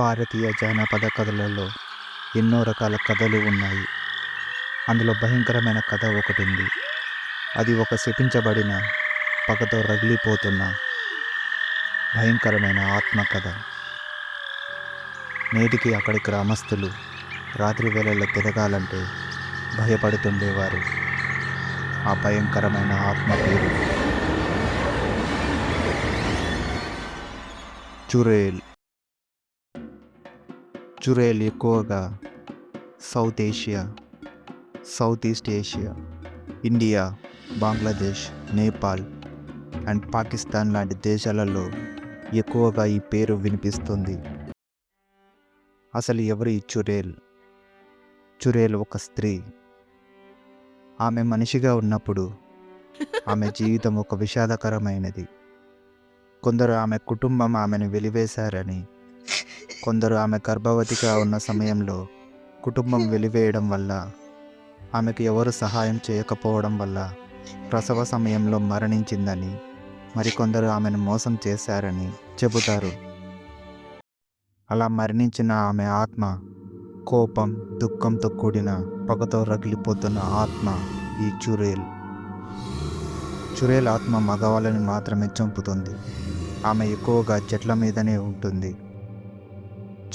భారతీయ జానపద కథలలో ఎన్నో రకాల కథలు ఉన్నాయి. అందులో భయంకరమైన కథ ఒకటి ఉంది అది ఒక శపించబడిన పగతో రగిలిపోతున్న భయంకరమైన ఆత్మకథ. నేటికి అక్కడి గ్రామస్తులు రాత్రి వేళల్లో తిరగాలంటే భయపడుతుండేవారు. ఆ భయంకరమైన ఆత్మ పేరు చురేల్ చురేల్ ఎక్కువగా South Asia South East Asia India Bangladesh Nepal and Pakistan లాంటి దేశాలలో ఎక్కువగా ఈ పేరు వినిపిస్తుంది. అసలు ఎవరు ఈ చురేల్ చురేల్ ఒక స్త్రీ. ఆమె మనిషిగా ఉన్నప్పుడు ఆమె జీవితం ఒక విషాదకరమైనది. కొందరు ఆమె కుటుంబం ఆమెను వెలివేశారని కొందరు ఆమె గర్భవతిగా ఉన్న సమయంలో కుటుంబం వెలివేయడం వల్ల ఆమెకు ఎవరు సహాయం చేయకపోవడం వల్ల ప్రసవ సమయంలో మరణించిందని మరికొందరు ఆమెను మోసం చేశారని చెబుతారు. అలా మరణించిన ఆమె ఆత్మ కోపం దుఃఖంతో కూడిన పగతో రగిలిపోతున్న ఆత్మ ఈ చురేల్. చురేల్ ఆత్మ మగవాళ్ళని మాత్రమే చంపుతుంది. ఆమె ఎక్కువగా చెట్ల మీదనే ఉంటుంది.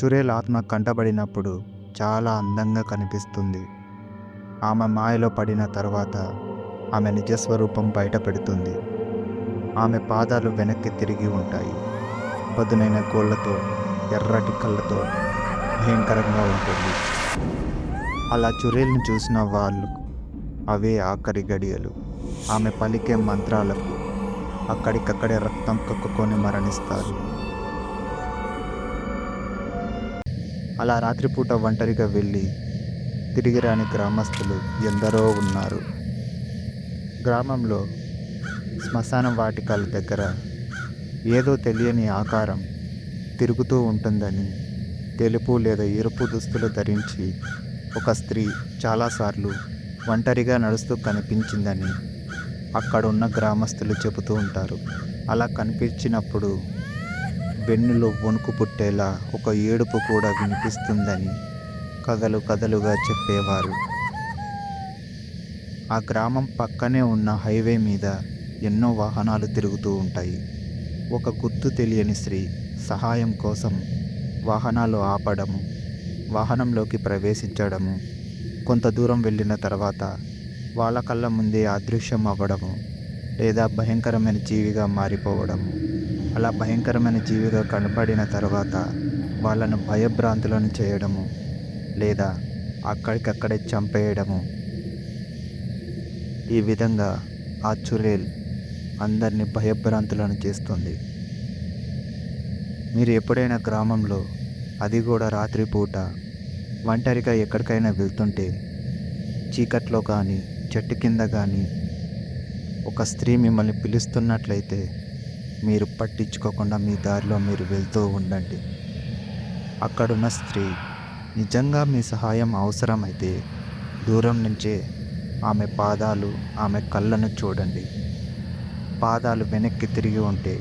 చురేల్ ఆత్మ కంటబడినప్పుడు చాలా అందంగా కనిపిస్తుంది. ఆమె మాయలో పడిన తర్వాత ఆమె నిజస్వరూపం బయటపెడుతుంది ఆమె పాదాలు వెనక్కి తిరిగి ఉంటాయి. పదునైన గోళ్ళతో ఎర్రటి కళ్ళతో భయంకరంగా ఉంటుంది. అలా చురేల్ని చూసిన వాళ్ళు అవే ఆఖరి గడియలు. ఆమె పలికే మంత్రాలకు అక్కడికక్కడే రక్తం కక్కుకొని మరణిస్తారు. అలా రాత్రిపూట ఒంటరిగా వెళ్ళి తిరిగి రాని గ్రామస్తులు ఎందరో ఉన్నారు. గ్రామంలో శ్మశాన వాటికల దగ్గర ఏదో తెలియని ఆకారం తిరుగుతూ ఉంటుందని తెలుపు లేదా ఎరుపు దుస్తులు ధరించి ఒక స్త్రీ చాలాసార్లు ఒంటరిగా నడుస్తూ కనిపించిందని అక్కడున్న గ్రామస్తులు చెబుతూ ఉంటారు. అలా కనిపించినప్పుడు వెన్నులో వణుకు పుట్టేలా ఒక ఏడుపు కూడా వినిపిస్తుందని కథలు కథలుగా చెప్పేవారు. ఆ గ్రామం పక్కనే ఉన్న హైవే మీద ఎన్నో వాహనాలు తిరుగుతూ ఉంటాయి. ఒక గుర్తు తెలియని స్త్రీ సహాయం కోసం వాహనాలు ఆపడము వాహనంలోకి ప్రవేశించడము కొంత దూరం వెళ్ళిన తర్వాత వాళ్ళ కళ్ళ ముందే అదృశ్యం అవ్వడము లేదా భయంకరమైన జీవిగా మారిపోవడము. అలా భయంకరమైన జీవిగా కనపడిన తర్వాత వాళ్ళను భయభ్రాంతులను చేయడము లేదా అక్కడికక్కడే చంపేయడము. ఈ విధంగా ఆ చురేల్ అందరినీ భయభ్రాంతులను చేస్తుంది. మీరు ఎప్పుడైనా గ్రామంలో అది కూడా రాత్రిపూట ఒంటరిగా ఎక్కడికైనా వెళ్తుంటే చీకట్లో కానీ చెట్టు కింద కానీ ఒక స్త్రీ మిమ్మల్ని పిలుస్తున్నట్లయితే మీరు పట్టించుకోకుండా మీ దారిలో మీరు వెళ్తూ ఉండండి. అక్కడున్న స్త్రీ నిజంగా మీ సహాయం అవసరమైతే దూరం నుంచే ఆమె పాదాలు ఆమె కళ్ళను చూడండి. పాదాలు వెనక్కి తిరిగి ఉంటే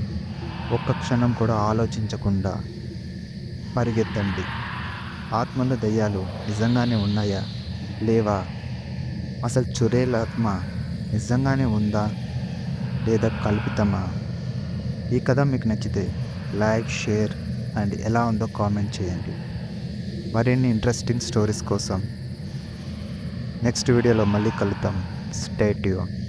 ఒక్క క్షణం కూడా ఆలోచించకుండా పరిగెత్తండి. ఆత్మలు దయ్యాలు నిజంగానే ఉన్నాయా? లేవా? అసలు చురేల ఆత్మ నిజంగానే ఉందా? లేదా కల్పితమా? ఈ కథ మీకు నచ్చితే లైక్ షేర్ అండ్ ఎలా ఉందో కామెంట్ చేయండి. మరిన్ని ఇంట్రెస్టింగ్ స్టోరీస్ కోసం నెక్స్ట్ వీడియోలో మళ్ళీ కలుద్దాం. స్టేట్ యూన్